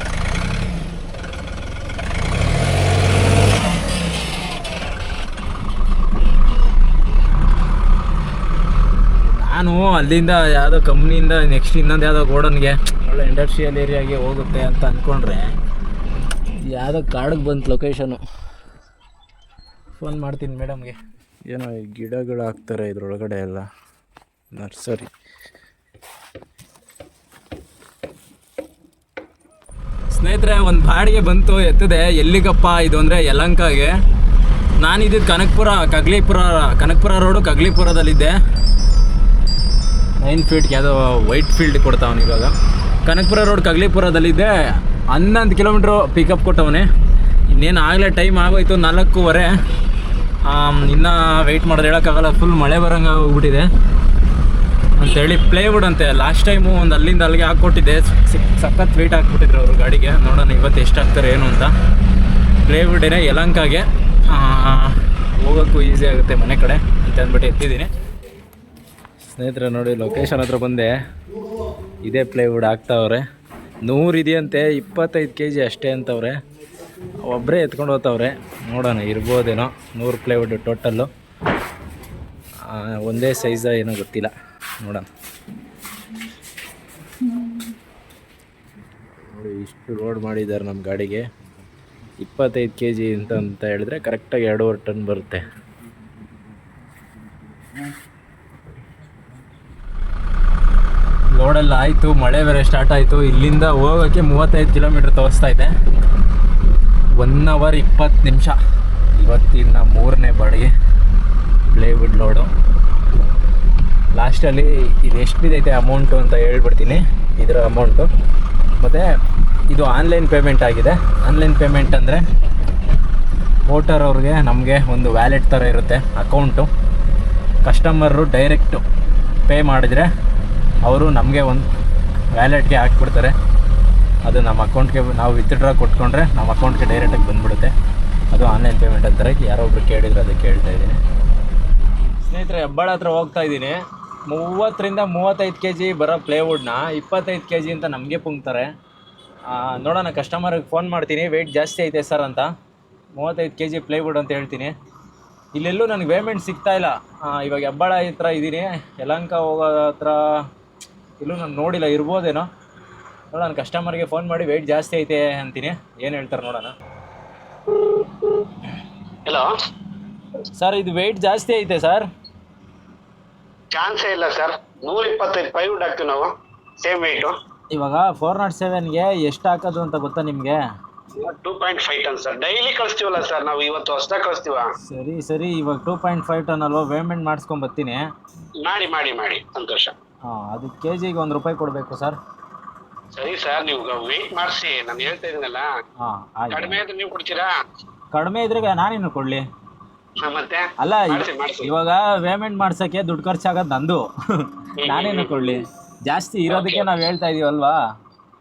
ನಾನು ಅಲ್ಲಿಂದ ಯಾವುದೋ ಕಂಪ್ನಿಯಿಂದ ನೆಕ್ಸ್ಟ್ ಇನ್ನೊಂದು ಯಾವುದೋ ಗೋಡನ್ಗೆ ಒಳ್ಳೆ ಇಂಡಸ್ಟ್ರಿಯಲ್ ಏರಿಯಾಗೆ ಹೋಗುತ್ತೆ ಅಂತ ಅಂದ್ಕೊಂಡ್ರೆ ಯಾವುದೋ ಕಾಡಿಗೆ ಬಂತು ಲೊಕೇಶನು ಫೋನ್ ಮಾಡ್ತೀನಿ ಮೇಡಮ್ಗೆ ಏನೋ ಈ ಗಿಡಗಳು ಹಾಕ್ತಾರೆ ಇದ್ರೊಳಗಡೆ ಎಲ್ಲ. ನರ್ಸರಿ ಸ್ನೇಹಿತರೆ ಒಂದು ಬಾಡಿಗೆ ಬಂತು ಎತ್ತದೆ. ಎಲ್ಲಿಗಪ್ಪ ಇದು ಅಂದರೆ ಯಲಂಕಾಗೆ. ನಾನಿದ್ದು ಕನಕಪುರ ಕಗ್ಲಿಪುರ ಕನಕಪುರ ರೋಡು ಕಗ್ಲಿಪುರದಲ್ಲಿದ್ದೆ. ನೈನ್ ಫೀಟ್ಗೆ ಯಾವುದೋ ವೈಟ್ ಫೀಲ್ಡ್ ಕೊಡ್ತಾವನು ಇವಾಗ. ಕನಕಪುರ ರೋಡ್ ಕಗ್ಲಿಪುರದಲ್ಲಿದ್ದೆ. ಹನ್ನೊಂದು ಕಿಲೋಮೀಟ್ರು ಪಿಕಪ್ ಕೊಟ್ಟವನೇ. ಇನ್ನೇನು ಆಗಲೇ ಟೈಮ್ ಆಗೋಯ್ತು, ನಾಲ್ಕೂವರೆ. ಇನ್ನೂ ವೆಯ್ಟ್ ಮಾಡೋದು ಹೇಳೋಕ್ಕಾಗಲ್ಲ ಫುಲ್ ಮಳೆ ಬರೋಂಗೆ ಹೋಗ್ಬಿಟ್ಟಿದೆ. ಅಂತೇಳಿ ಪ್ಲೇವುಡ್ ಅಂತೆ ಲಾಸ್ಟ್ ಟೈಮು ಒಂದು ಅಲ್ಲಿಂದ ಅಲ್ಲಿಗೆ ಹಾಕ್ಕೊಟ್ಟಿದ್ದೆ. ಸಖತ್ ವೆಯ್ಟ್ ಹಾಕ್ಬಿಟ್ಟಿದ್ರು ಅವರು ಗಾಡಿಗೆ. ನೋಡೋಣ ಇವತ್ತು ಎಷ್ಟಾಗ್ತಾರೆ ಏನು ಅಂತ. ಪ್ಲೇವುಡೇನೆ ಯಲಂಕಾಗೆ ಹೋಗೋಕ್ಕೂ ಈಸಿ ಆಗುತ್ತೆ ಮನೆ ಕಡೆ ಅಂತ ಅಂದ್ಬಿಟ್ಟು ಎತ್ತಿದ್ದೀನಿ. ಸ್ನೇಹಿತರೆ ನೋಡಿ ಲೊಕೇಶನ್ ಹತ್ರ ಬಂದೆ. ಇದೇ ಪ್ಲೇವುಡ್ ಹಾಕ್ತಾವ್ರೆ. ನೂರು ಇದೆಯಂತೆ, ಇಪ್ಪತ್ತೈದು ಕೆ ಜಿ ಅಷ್ಟೇ ಅಂತವ್ರೆ. ಒಬ್ಬರೇ ಎತ್ಕೊಂಡು ಹೋಗ್ತವ್ರೆ. ನೋಡೋಣ, ಇರ್ಬೋದೇನೋ. ನೂರು ಪ್ಲೇವುಡ್ ಟೋಟಲ್ಲು. ಒಂದೇ ಸೈಜ ಏನೋ ಗೊತ್ತಿಲ್ಲ. ನೋಡೋಣ. ನೋಡಿ, ಇಷ್ಟು ಲೋಡ್ ಮಾಡಿದ್ದಾರೆ ನಮ್ಮ ಗಾಡಿಗೆ. ಇಪ್ಪತ್ತೈದು ಕೆ ಜಿ ಅಂತ ಅಂತ ಹೇಳಿದ್ರೆ ಕರೆಕ್ಟಾಗಿ ಎರಡೂವರೆ ಟನ್ ಬರುತ್ತೆ. ಲೋಡೆಲ್ಲ ಆಯಿತು, ಮಳೆ ಬೇರೆ ಸ್ಟಾರ್ಟ್ ಆಯಿತು. ಇಲ್ಲಿಂದ ಹೋಗೋಕ್ಕೆ ಮೂವತ್ತೈದು ಕಿಲೋಮೀಟ್ರ್ ತೋರಿಸ್ತಾ ಇದೆ. ಒನ್ ಅವರ್ ಇಪ್ಪತ್ತು ನಿಮಿಷ. ಇವತ್ತಿನ ಮೂರನೇ ಬಾಡಿಗೆ ಪ್ಲೇವುಡ್ ಲೋಡು ಲಾಸ್ಟಲ್ಲಿ ಇದು ಎಷ್ಟು ಬಿದ್ದೈತೆ ಅಮೌಂಟು ಅಂತ ಹೇಳ್ಬಿಡ್ತೀನಿ. ಇದರ ಅಮೌಂಟು ಮತ್ತು ಇದು ಆನ್ಲೈನ್ ಪೇಮೆಂಟ್ ಆಗಿದೆ. ಆನ್ಲೈನ್ ಪೇಮೆಂಟ್ ಅಂದರೆ ವೋಟರ್ ಅವ್ರಿಗೆ ನಮಗೆ ಒಂದು ವ್ಯಾಲೆಟ್ ಥರ ಇರುತ್ತೆ ಅಕೌಂಟು ಕಸ್ಟಮರು ಡೈರೆಕ್ಟು ಪೇ ಮಾಡಿದರೆ ಅವರು ನಮಗೆ ಒಂದು ವ್ಯಾಲೆಟ್ಗೆ ಹಾಕ್ಬಿಡ್ತಾರೆ. ಅದು ನಮ್ಮ ಅಕೌಂಟ್ಗೆ ನಾವು ವಿತ್ಡ್ರಾ ಕೊಟ್ಕೊಂಡ್ರೆ ನಮ್ಮ ಅಕೌಂಟ್ಗೆ ಡೈರೆಕ್ಟಾಗಿ ಬಂದ್ಬಿಡುತ್ತೆ. ಅದು ಆನ್ಲೈನ್ ಪೇಮೆಂಟ್ ಅಂತಾರೆ. ಯಾರೋ ಒಬ್ರು ಕೇಳಿದ್ರು ಅದಕ್ಕೆ ಹೇಳ್ತಾ ಇದ್ದೀನಿ. ಸ್ನೇಹಿತರೆ, ಹೆಬ್ಬಾಳ ಹತ್ರ ಹೋಗ್ತಾ ಇದ್ದೀನಿ. ಮೂವತ್ತರಿಂದ ಮೂವತ್ತೈದು ಕೆ ಜಿ ಬರೋ ಪ್ಲೇವುಡ್ನ ಇಪ್ಪತ್ತೈದು ಕೆ ಜಿ ಅಂತ ನಮಗೆ ಪುಂಗ್ತಾರೆ. ನೋಡೋಣ ಕಸ್ಟಮರ್ಗೆ ಫೋನ್ ಮಾಡ್ತೀನಿ. ವೆಯ್ಟ್ ಜಾಸ್ತಿ ಐತೆ ಸರ್ ಅಂತ. ಮೂವತ್ತೈದು ಕೆ ಜಿ ಪ್ಲೇವುಡ್ ಅಂತ ಹೇಳ್ತೀನಿ. ಇಲ್ಲೆಲ್ಲೂ ನನಗೆ ಪೇಮೆಂಟ್ ಸಿಗ್ತಾ ಇಲ್ಲ. ಇವಾಗ ಹೆಬ್ಬಾಳ ಹತ್ರ ಇದ್ದೀನಿ. ಯಲಂಕ ಹೋಗೋ ಹತ್ರ ಇಲ್ಲೂ ನಾನು ನೋಡಿಲ್ಲ ಇರ್ಬೋದೇನೋ? ನೋಡೋಣ ಕಸ್ಟಮರ್ಗೆ ಫೋನ್ ಮಾಡಿ ವೆಯ್ಟ್ ಜಾಸ್ತಿ ಐತೆ ಅಂತೀನಿ. ಏನು ಹೇಳ್ತಾರೆ ನೋಡೋಣ. ಹಲೋ ಸರ್ ಇದು ವೆಯ್ಟ್ ಜಾಸ್ತಿ ಐತೆ ಸರ್ ಚಾನ್ಸೇ ಇಲ್ಲ ಸರ್ ನೂರ ಇಪ್ಪತ್ತೈದು ಫೈವ್ ಹಾಕ್ತೀವಿ ನಾವು. ಸೇಮ್ ವೆಯ್ಟು ಇವಾಗ ಫೋರ್ ನಾಟ್ ಸೆವೆನ್ಗೆ ಎಷ್ಟು ಹಾಕೋದು ಅಂತ ಗೊತ್ತಾ ನಿಮಗೆ? Two point five ton sir daily ಕಳಿಸ್ತೀವಲ್ಲ sir ನಾವು ಇವತ್ತು ಅಷ್ಟೇ ಕಳಿಸ್ತೀವ? ಸರಿ ಸರಿ. ಇವಾಗ ಟೂ ಪಾಯಿಂಟ್ ಫೈವ್ ಟನ್ ಅಲ್ವಾ ಪೇಮೆಂಟ್ ಮಾಡಿಸ್ಕೊಂಡ್ ಬರ್ತೀನಿ. ಮಾಡಿ ಮಾಡಿ ಮಾಡಿ. ಸಂತೋಷ. ಹಾಂ ಅದು ಕೆ ಜಿಗೆ ಒಂದು ರೂಪಾಯಿ ಕೊಡಬೇಕು ಸರ್. ಸರಿ ಸರ್ ನೀವು ವೇಟ್ ಮಾಡಿಸಿ ನಾನು ಹೇಳ್ತಾ ಇದ್ದೀನಲ್ಲ. ಹಾಂ ಕಡಿಮೆ ಆದ್ರೆ ನೀವು ಕೊಡ್ತೀರಾ? ಕಡಿಮೆ ಇದ್ರೆ ನಾನೇನು ಕೊಡ್ಲಿ. ಹಾ, ಮತ್ತೆ? ಅಲ್ಲ ಇವ- ಮಾಡ್ಸಿ, ಮಾಡ್ಸಿ. ಇವಾಗ ಪೇಮೆಂಟ್ ಮಾಡ್ಸಕ್ಕೆ ದುಡ್ಡು ಖರ್ಚಾಗೋದು ನಂದು. ನಾನೇನು ಕೊಡ್ಲಿ. ಜಾಸ್ತಿ ಇರೋದಕ್ಕೆ ನಾವು ಹೇಳ್ತಾ ಇದೀವಲ್ವಾ?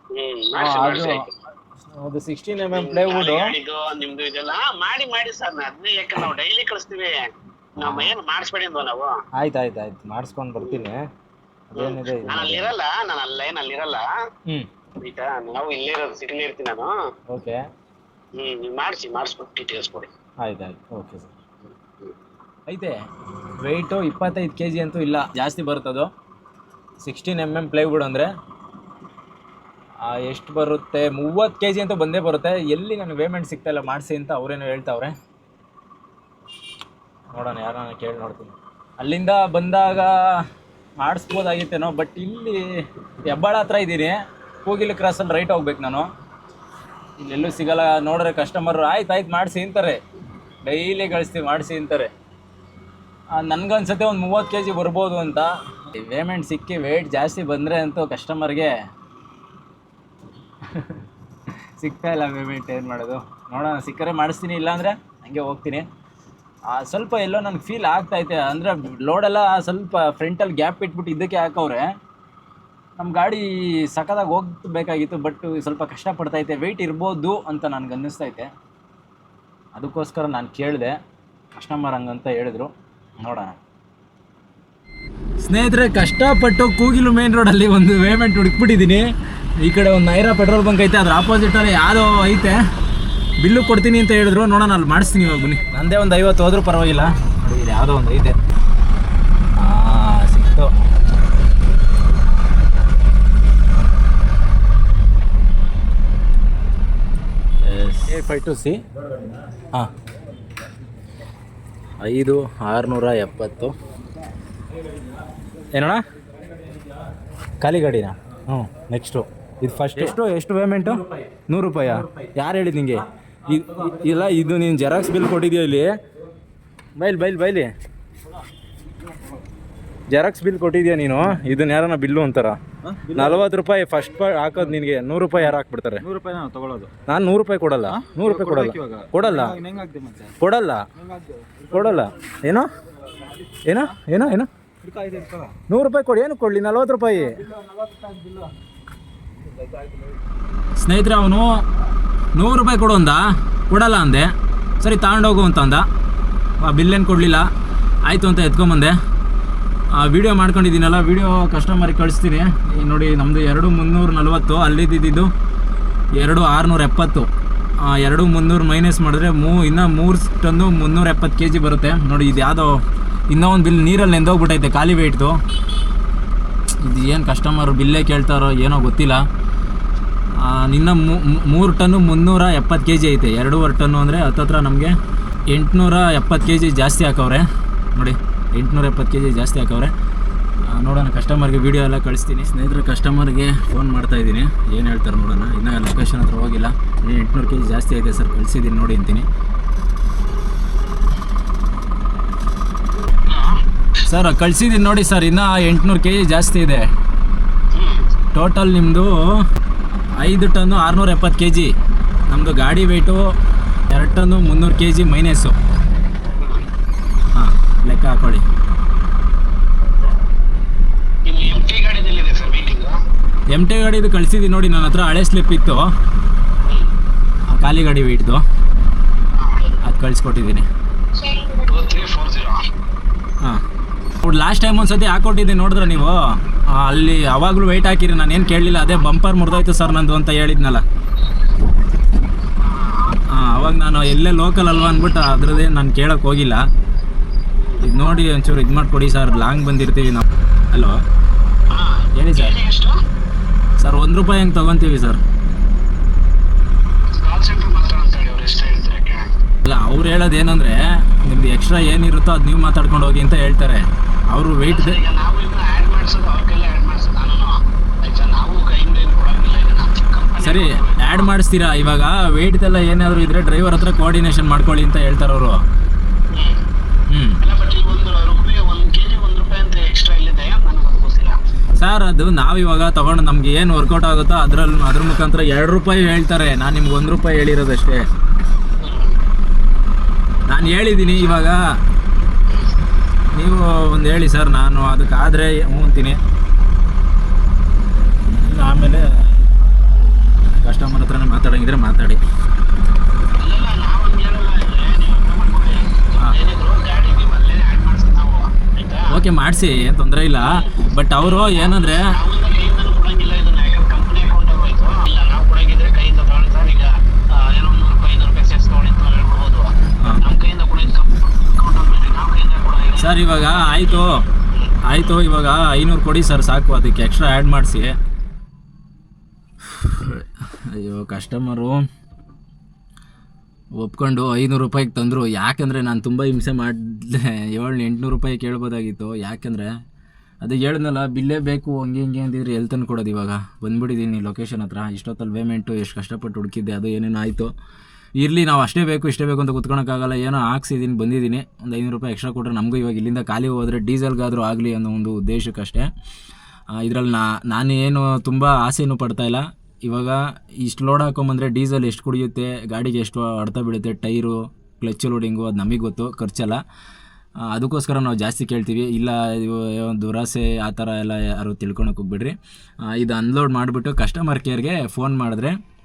ಹ್ಮ್ ಹಾ, ಮಾಡ್ಸಿ. ಅದು ಮಾಡ್ಸಿ ಅದು ಸಿಕ್ಸ್ಟೀನ್ ಎಂ ಎಂ ಪ್ಲೇವುಡ್ ಗಾಡಿದು ನಿಮ್ದು ಇದೆಲ್ಲ ಮಾಡಿ ಮಾಡಿ ಸರ್ ಅದನ್ನೇ ಯಾಕೆ ನಾವು ಡೈಲಿ ಕಳಿಸ್ತೀವಿ. ನಾವು ಏನು ಮಾಡಿಸ್ಬೇಡಿ ಅಂದ್ವ ನಾವು. ಆಯ್ತು ಆಯ್ತು ಆಯ್ತು. ಮಾಡಿಸ್ಕೊಂಡು ಬರ್ತೀನಿ. ಅದೇನಿದೆ ನಾನು ಅಲ್ಲಿರಲ್ಲ ನಾನು ಅಲ್ಲ ಅಲ್ಲಿರಲ್ಲ. ಆಯ್ತಾ ನಾವು ಇಲ್ಲೇ ಇರೋದು ಸಿಟಿಲಿ ಇರ್ತೀನಿ ನಾನು. ಓಕೆ. ಹ್ಮ್ ನೀವು ಮಾಡಿಸಿ ಮಾಡಿಸ್ಬಿಟ್ಟು ಡೀಟೇಲ್ಸ್ ಕೊಡಿ. ಆಯ್ತು ಆಯ್ತು ಓಕೆ ಸರ್. ಐತೆ ವೆಯ್ಟು ಇಪ್ಪತ್ತೈದು ಕೆ ಜಿ ಅಂತೂ ಇಲ್ಲ. ಜಾಸ್ತಿ ಬರುತ್ತದು ಸಿಕ್ಸ್ಟೀನ್ ಎಂ ಎಂ ಪ್ಲೈವುಡ್ ಅಂದರೆ ಎಷ್ಟು ಬರುತ್ತೆ? ಮೂವತ್ತು ಕೆ ಜಿ ಅಂತೂ ಬಂದೇ ಬರುತ್ತೆ. ಎಲ್ಲಿ ನನಗೆ ಪೇಮೆಂಟ್ ಸಿಗ್ತಾ ಇಲ್ಲ ಮಾಡಿಸಿ ಅಂತ ಅವರೇನು ಹೇಳ್ತಾವ್ರೆ. ನೋಡೋಣ ಯಾರನ್ನ ಕೇಳಿ ನೋಡ್ತೀನಿ. ಅಲ್ಲಿಂದ ಬಂದಾಗ ಮಾಡಿಸ್ಬೋದಾಗಿತ್ತೇನೋ ಬಟ್ ಇಲ್ಲಿ ಹೆಬ್ಬಾಳ ಹತ್ರ ಇದ್ದೀನಿ. ಕೂಗಿಲ್ ಕ್ರಾಸಲ್ಲಿ ರೈಟ್ ಹೋಗ್ಬೇಕು ನಾನು. ಇಲ್ಲೆಲ್ಲೂ ಸಿಗಲ್ಲ, ನೋಡ್ರೆ ಕಸ್ಟಮರು ಆಯ್ತು ಆಯ್ತು, ಮಾಡಿಸಿ ಅಂತಾರೆ. ಡೈಲಿ ಕಳಿಸ್ತೀವಿ ಮಾಡಿಸಿ ಅಂತಾರೆ. ನನಗನ್ಸುತ್ತೆ ಒಂದು ಮೂವತ್ತು ಕೆ ಜಿ ಬರ್ಬೋದು ಅಂತ. ಪೇಮೆಂಟ್ ಸಿಕ್ಕಿ ವೆಯ್ಟ್ ಜಾಸ್ತಿ ಬಂದರೆ ಅಂತೂ ಕಸ್ಟಮರ್ಗೆ ಸಿಗ್ತಾ ಇಲ್ಲ ಪೇಮೆಂಟ್ ಏನು ಮಾಡೋದು. ನೋಡೋಣ, ಸಿಕ್ಕರೆ ಮಾಡಿಸ್ತೀನಿ, ಇಲ್ಲಾಂದರೆ ಹಂಗೆ ಹೋಗ್ತೀನಿ. ಸ್ವಲ್ಪ ಎಲ್ಲೋ ನನಗೆ ಫೀಲ್ ಆಗ್ತೈತೆ ಅಂದರೆ ಲೋಡೆಲ್ಲ ಸ್ವಲ್ಪ ಫ್ರಂಟಲ್ಲಿ ಗ್ಯಾಪ್ ಇಟ್ಬಿಟ್ಟು ಇದಕ್ಕೆ ಹಾಕವ್ರೆ. ನಮ್ಮ ಗಾಡಿ ಸಖತ್ತಾಗಿ ಹೋಗ್ಬೇಕಾಗಿತ್ತು ಬಟ್ ಸ್ವಲ್ಪ ಕಷ್ಟಪಡ್ತೈತೆ ವೆಯ್ಟ್ ಇರ್ಬೋದು ಅಂತ ನನಗೆ ಅನ್ನಿಸ್ತೈತೆ ಅದಕ್ಕೋಸ್ಕರ ನಾನು ಕೇಳಿದೆ. ಕಸ್ಟಮರ್ ಹಂಗಂತ ಹೇಳಿದ್ರು. ನೋಡೋಣ. ಸ್ನೇಹಿತರೆ, ಕಷ್ಟಪಟ್ಟು ಕೂಗಿಲು ಮೇನ್ ರೋಡಲ್ಲಿ ಒಂದು ವೇಮೆಂಟ್ ಹುಡುಕ್ಬಿಟ್ಟಿದ್ದೀನಿ. ಈ ಕಡೆ ಒಂದು ನೈರಾ ಪೆಟ್ರೋಲ್ ಬಂಕ್ ಐತೆ. ಅದ್ರ ಆಪೋಸಿಟಲ್ಲಿ ಯಾವುದೋ ಐತೆ. ಬಿಲ್ಲು ಕೊಡ್ತೀನಿ ಅಂತ ಹೇಳಿದ್ರು ನೋಡೋಣ ಅಲ್ಲಿ ಮಾಡಿಸ್ತೀನಿ ಇವಾಗ ಬನ್ನಿ. ನಂದೇ ಒಂದು ಐವತ್ತು ಹೋದ್ರೂ ಪರವಾಗಿಲ್ಲ. ನೋಡಿ ಯಾವುದೋ ಒಂದು ಐತೆ ಸಿಕ್ತು. ಎ ಫೈ ಟು ಸಿ ಹಾಂ. ಐದು ಆರುನೂರ ಎಪ್ಪತ್ತು. ಏನಣ್ಣ? ಖಾಲಿ ಗಾಡಿನಾ? ಹ್ಞೂ ನೆಕ್ಸ್ಟು ಇದು ಫಸ್ಟ್ ಎಷ್ಟು ಎಷ್ಟು ಪೇಮೆಂಟು ನೂರು ರೂಪಾಯಾ. ಯಾರು ಹೇಳಿದ್ ಇ- ಇಲ್ಲ ಇದು ನೀನು ಜೆರಾಕ್ಸ್ ಬಿಲ್ ಕೊಟ್ಟಿದ್ಯಾ ಇಲ್ಲಿ? ಬೈಲ್ ಬೈಲ್ ಬೈಲಿ. ಜೆರಾಕ್ಸ್ ಬಿಲ್ ಕೊಟ್ಟಿದ್ಯಾ ನೀನು? ಇದನ್ನ ಯಾರನ್ನ ಬಿಲ್ಲು ಅಂತಾರ? ನಲ್ವತ್ತು ರೂಪಾಯಿ ಫಸ್ಟ್ ಹಾಕೋದು ನಿನಗೆ ನೂರು ರೂಪಾಯಿ ಯಾರು ಹಾಕ್ಬಿಡ್ತಾರೆ? ನೂರು ರೂಪಾಯಿ ನಾವು ತಗೊಳ್ಳೋದು ನಾನು ನೂರು ರೂಪಾಯಿ ಕೊಡಲ್ಲ. ನೂರು ರೂಪಾಯಿ ಕೊಡಲ್ಲ. ಕೊಡಲ್ಲ. ಕೊಡಲ್ಲ. ಕೊಡಲ್ಲ. ಏನೋ? ಏನೋ? ಏನೋ? ಏನೋ? ನೂರು ರೂಪಾಯಿ ಕೊಡಿ. ಏನು ಕೊಡಲಿ? ನಲ್ವತ್ತು ರೂಪಾಯಿ. ಸ್ನೇಹಿತರೆ, ಅವನು ನೂರು ರೂಪಾಯಿ ಕೊಡು ಅಂದ. ಕೊಡಲ್ಲ ಅಂದೆ. ಸರಿ, ತಗೊಂಡೋಗು ಅಂತ ಅಂದ. ಆ, ಬಿಲ್ಲೇನು ಕೊಡಲಿಲ್ಲ. ಆಯಿತು ಅಂತ ಎತ್ಕೊಂಬಂದೆ. ವಿಡಿಯೋ ಮಾಡ್ಕೊಂಡಿದ್ದೀನಲ್ಲ ವಿಡಿಯೋ ಕಸ್ಟಮರಿಗೆ ಕಳಿಸ್ತೀನಿ. ನೋಡಿ ನಮ್ಮದು ಎರಡು ಮುನ್ನೂರು ನಲ್ವತ್ತು, ಅಲ್ಲಿದ್ದಿದ್ದು ಎರಡು ಆರುನೂರ ಎಪ್ಪತ್ತು. ಎರಡು ಮುನ್ನೂರು ಮೈನಸ್ ಮಾಡಿದ್ರೆ ಮೂ, ಇನ್ನೂ ಮೂರು ಟನ್ನು ಮುನ್ನೂರ ಎಪ್ಪತ್ತು ಕೆ ಜಿ ಬರುತ್ತೆ. ನೋಡಿ, ಇದು ಯಾವುದೋ, ಇನ್ನೂ ಒಂದು ಬಿಲ್ ನೀರಲ್ಲಿ ನೆಂದೋಗ್ಬಿಟ್ಟೈತೆ, ಖಾಲಿ ವೇಟ್ದು ಇದು ಏನು ಕಸ್ಟಮರು ಬಿಲ್ಲೇ ಕೇಳ್ತಾರೋ ಏನೋ ಗೊತ್ತಿಲ್ಲ. ನಿನ್ನ ಮೂರು ಟನ್ನು ಮುನ್ನೂರ ಎಪ್ಪತ್ತು ಕೆ ಜಿ ಐತೆ. ಎರಡೂವರೆ ಟನ್ನು ಅಂದರೆ ಹತ್ತತ್ರ ನಮಗೆ ಎಂಟುನೂರ ಎಪ್ಪತ್ತು ಕೆ ಜಿ ಜಾಸ್ತಿ ಹಾಕವ್ರೆ. ನೋಡಿ, ಎಂಟುನೂರ ಎಪ್ಪತ್ತು ಕೆ ಜಿ ಜಾಸ್ತಿ ಹಾಕವ್ರೆ. ನೋಡೋಣ ಕಸ್ಟಮರ್ಗೆ ವೀಡಿಯೋ ಎಲ್ಲ ಕಳಿಸ್ತೀನಿ. ಸ್ನೇಹಿತರು ಕಸ್ಟಮರ್ಗೆ ಫೋನ್ ಮಾಡ್ತಾ ಇದ್ದೀನಿ. ಏನು ಹೇಳ್ತಾರೆ ನೋಡೋಣ. ಇನ್ನೂ ಲೊಕೇಶನ್ ಹತ್ರ ಹೋಗಿಲ್ಲ. ಎಂಟುನೂರು ಕೆ ಜಿ ಜಾಸ್ತಿ ಐತೆ ಸರ್, ಕಳಿಸಿದ್ದೀನಿ, ನೋಡಿ ಅಂತೀನಿ. ಸರ್, ಕಳಿಸಿದ್ದೀನಿ ನೋಡಿ ಸರ್, ಇನ್ನೂ ಎಂಟುನೂರು ಕೆ ಜಿ ಜಾಸ್ತಿ ಇದೆ. ಟೋಟಲ್ ನಿಮ್ಮದು ಐದು ಟನ್ನು ಆರುನೂರ ಎಪ್ಪತ್ತು ಕೆ ಜಿ. ನಮ್ಮದು ಗಾಡಿ ವೆಯ್ಟು ಎರಡು ಟನ್ನು ಮುನ್ನೂರು ಕೆ ಜಿ ಮೈನಸ್ಸು ಹಾಂ ಲೆಕ್ಕ ಹಾಕೊಳ್ಳಿ. ಎಂ ಟಿ ಗಾಡಿದು ಕಳಿಸಿದ್ದೀನಿ ನೋಡಿ ನನ್ನ ಹತ್ರ ಹಳೆ ಸ್ಲಿಪ್ ಇತ್ತು. ಆ ಖಾಲಿ ಗಾಡಿ ವೆಯ್ಟ್ದು ಅದು ಕಳಿಸ್ಕೊಟ್ಟಿದ್ದೀನಿ ಹಾಂ. ಲಾಸ್ಟ್ ಟೈಮ್ ಒಂದು ಸತಿ ಹಾಕ್ಕೊಟ್ಟಿದ್ದೀನಿ ನೋಡಿದ್ರೆ ನೀವು? ಅಲ್ಲಿ ಅವಾಗಲೂ ವೆಯ್ಟ್ ಹಾಕಿರಿ ನಾನು ಏನು ಕೇಳಲಿಲ್ಲ ಅದೇ ಬಂಪರ್ ಮುರಿದೋಯ್ತು ಸರ್ ನಂದು ಅಂತ ಹೇಳಿದ್ನಲ್ಲ. ಹಾಂ ಅವಾಗ ನಾನು ಎಲ್ಲೇ ಲೋಕಲ್ ಅಲ್ವಾ ಅಂದ್ಬಿಟ್ಟು ಅದ್ರದ್ದೇ ನಾನು ಕೇಳೋಕೆ ಹೋಗಿಲ್ಲ. ಇದು ನೋಡಿ ಒಂಚೂರು ಇದು ಮಾಡಿಕೊಡಿ ಸರ್ ಲಾಂಗ್ ಬಂದಿರ್ತೀವಿ ನಾವು. ಹಲೋ ಹೇಳಿ ಸರ್ ಸರ್ ಒಂದು ರೂಪಾಯಿ ಹೆಂಗೆ ತೊಗೊತೀವಿ ಸರ್ ಅಲ್ಲ ಅವ್ರು ಹೇಳೋದು ಏನಂದರೆ ನಿಮ್ದು ಎಕ್ಸ್ಟ್ರಾ ಏನಿರುತ್ತೋ ಅದು ನೀವು ಮಾತಾಡ್ಕೊಂಡು ಹೋಗಿ ಅಂತ ಹೇಳ್ತಾರೆ. ಅವರು ವೆಯ್ಟ್ ಈಗ ನಾವು ಇದನ್ನ ಆ್ಯಡ್ ಮಾಡಿಸೋದು ಅವ್ರ ಕೈಲೇ ಆ್ಯಡ್ ಮಾಡಿಸೋದು ನಾನು ಆಯ್ತಾ ನಾವು ಕೈಯಿಂದ ಏನು ಕೊಡೋಂಗಿಲ್ಲ ಇದನ್ನ ಕಂಪನಿ ಸರಿ ಆ್ಯಡ್ ಮಾಡಿಸ್ತೀರಾ? ಇವಾಗ ವೇಟ್ದೆಲ್ಲ ಏನಾದರೂ ಇದ್ರೆ ಡ್ರೈವರ್ ಹತ್ರ ಕೋಆರ್ಡಿನೇಷನ್ ಮಾಡ್ಕೊಳ್ಳಿ ಅಂತ ಹೇಳ್ತಾರೆ ಅವರು. ಹ್ಞೂ ಸರ್ ಅದು ನಾವು ಇವಾಗ ತೊಗೊಂಡು ನಮ್ಗೆ ಏನು ವರ್ಕೌಟ್ ಆಗುತ್ತೋ ಅದ್ರಲ್ಲಿ ಅದ್ರ ಮುಖಾಂತರ ಎರಡು ರೂಪಾಯಿ ಹೇಳ್ತಾರೆ. ನಾನು ನಿಮ್ಗೆ ಒಂದು ರೂಪಾಯಿ ಹೇಳಿರೋದಷ್ಟೇ. ನಾನು ಹೇಳಿದ್ದೀನಿ ಇವಾಗ ನೀವು ಒಂದು ಹೇಳಿ ಸರ್ ನಾನು ಅದಕ್ಕಾದರೆ ಹ್ಞೂ ಅಂತೀನಿ. ಆಮೇಲೆ ನಾವು ಮಾತಾಡಿ. ಓಕೆ ಮಾಡಿಸಿ, ಏನು ತೊಂದರೆ ಇಲ್ಲ. ಬಟ್ ಅವರು ಏನಂದರೆ, ಸರ್, ಇವಾಗ ಆಯಿತು. ಆಯಿತು, ಇವಾಗ ಐನೂರು ಕೊಡಿ ಸರ್, ಸಾಕು. ಅದಕ್ಕೆ ಎಕ್ಸ್ಟ್ರಾ ಆ್ಯಡ್ ಮಾಡಿಸಿ. ಅಯ್ಯೋ ಕಸ್ಟಮರು ಒಪ್ಕೊಂಡು ಐನೂರು ರೂಪಾಯಿಗೆ ತಂದರು. ಯಾಕೆಂದರೆ ನಾನು ತುಂಬ ಹಿಂಸೆ ಮಾಡಿದೆ. ಏಳು ಎಂಟುನೂರು ರೂಪಾಯಿ ಕೇಳ್ಬೋದಾಗಿತ್ತು. ಯಾಕೆಂದರೆ ಅದು ಹೇಳಿದ್ನಲ್ಲ, ಬಿಲ್ಲೇ ಬೇಕು, ಹಂಗೆ ಹಿಂಗೆ ಅಂದಿದ್ರೆ ಎಲ್ಲಿ ತಂದು ಕೊಡೋದು ಇವಾಗ? ಬಂದ್ಬಿಟ್ಟಿದ್ದೀನಿ ಲೊಕೇಶನ್ ಹತ್ರ. ಇಷ್ಟೊತ್ತಲ್ಲಿ ಪೇಮೆಂಟು ಎಷ್ಟು ಕಷ್ಟಪಟ್ಟು ಹುಡುಕಿದ್ದೆ, ಅದು ಏನೇನೋ ಆಯಿತು. ಇರಲಿ, ನಾವು ಅಷ್ಟೇ ಬೇಕು, ಇಷ್ಟೇ ಬೇಕು ಅಂತ ಕುತ್ಕೊಳಕ್ಕಾಗಲ್ಲ. ಏನೋ ಹಾಕ್ಸಿದ್ದೀನಿ ಬಂದಿದ್ದೀನಿ ಒಂದು ಐನೂರು ರೂಪಾಯಿ ಎಕ್ಸ್ಟ್ರಾ ಕೊಟ್ಟರೆ ನಮಗೂ ಇವಾಗ ಇಲ್ಲಿಂದ ಖಾಲಿ ಹೋದರೆ ಡೀಸೆಲ್ಗಾದರೂ ಆಗಲಿ ಅನ್ನೋ ಒಂದು ಉದ್ದೇಶಕ್ಕಷ್ಟೇ. ಇದರಲ್ಲಿ ನಾ ನಾನು ಏನು ತುಂಬ ಆಸೆಯೂ ಪಡ್ತಾಯಿಲ್ಲ ಇವಾಗ ಇಷ್ಟು ಲೋಡ್ ಹಾಕೊಂಬಂದರೆ ಡೀಸೆಲ್ ಎಷ್ಟು ಕುಡಿಯುತ್ತೆ, ಗಾಡಿಗೆ ಎಷ್ಟು ಹೊಡೆತ ಬೀಳುತ್ತೆ, ಟೈರು ಕ್ಲಚ್ ಲೋಡಿಂಗು ಅದು ನಮಗೆ ಗೊತ್ತು, ಖರ್ಚಲ್ಲ. ಅದಕ್ಕೋಸ್ಕರ ನಾವು ಜಾಸ್ತಿ ಕೇಳ್ತೀವಿ. ಇಲ್ಲ ದುರಾಸೆ ಆ ಥರ ಎಲ್ಲ ಯಾರು ತಿಳ್ಕೊಳಕ್ಕೆ ಹೋಗ್ಬಿಡ್ರಿ. ಇದು ಅನ್ಲೋಡ್ ಮಾಡಿಬಿಟ್ಟು ಕಸ್ಟಮರ್ ಕೇರ್ಗೆ ಫೋನ್ ಮಾಡಿದ್ರೆ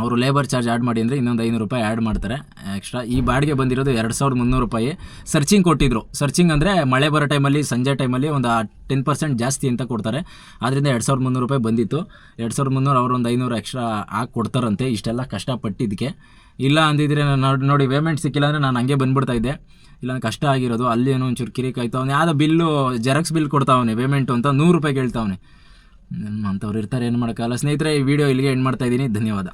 ಅವರು ಲೇಬರ್ ಚಾರ್ಜ್ ಆ್ಯಡ್ ಮಾಡಿ ಅಂದರೆ ಇನ್ನೊಂದು ಐನೂರು ರೂಪಾಯಿ ಆ್ಯಡ್ ಮಾಡ್ತಾರೆ ಎಕ್ಸ್ಟ್ರಾ ಈ ಬಾಡಿಗೆ ಬಂದಿರೋದು ಎರಡು ಸಾವಿರದ ಮುನ್ನೂರು ರೂಪಾಯಿ. ಸರ್ಚಿಂಗ್ ಕೊಟ್ಟಿದ್ರು. ಸರ್ಚಿಂಗ್ ಅಂದರೆ ಮಳೆ ಬರೋ ಟೈಮಲ್ಲಿ ಸಂಜೆ ಟೈಮಲ್ಲಿ ಒಂದು ಟೆನ್ ಪರ್ಸೆಂಟ್ ಜಾಸ್ತಿ ಅಂತ ಕೊಡ್ತಾರೆ. ಆದ್ದರಿಂದ ಎರಡು ಸಾವಿರದ ಮುನ್ನೂರು ರೂಪಾಯಿ ಬಂದಿತ್ತು. ಎರಡು ಸಾವಿರದ ಮುನ್ನೂರು ಅವರು ಒಂದು ಐನೂರು ಎಕ್ಸ್ಟ್ರಾ ಹಾಕಿ ಕೊಡ್ತಾರಂತೆ. ಇಷ್ಟೆಲ್ಲ ಕಷ್ಟಪಟ್ಟಿದ್ದಕ್ಕೆ ಇಲ್ಲ ಅಂದಿದ್ರೆ ನಾನು ನೋಡಿ ಪೇಮೆಂಟ್ ಸಿಕ್ಕಿಲ್ಲ ಅಂದರೆ ನಾನು ಹಂಗೆ ಬಂದ್ಬಿಡ್ತಾ ಇದ್ದೆ. ಇಲ್ಲ ಕಷ್ಟ ಆಗಿರೋದು. ಅಲ್ಲಿ ಏನೋ ಒಂಚೂರು ಕಿರಿಕಾಯ್ತು ಅವನು ಯಾವುದೋ ಬಿಲ್ಲು ಜೆರಾಕ್ಸ್ ಬಿಲ್ ಕೊಡ್ತಾವನೆ ಪೇಮೆಂಟು ಅಂತ ನೂರು ರೂಪಾಯಿ ಕೇಳ್ತಾವನೆ. ಅಂಥವ್ರು ಇರ್ತಾರೆ. ಏನು ಮಾಡೋಕ್ಕಲ್ಲ ಸ್ನೇಹಿತರೆ, ಈ ವಿಡಿಯೋ ಇಲ್ಲಿಗೆ ಎಂಡ್ ಮಾಡ್ತಾ ಇದ್ದೀನಿ. ಧನ್ಯವಾದ.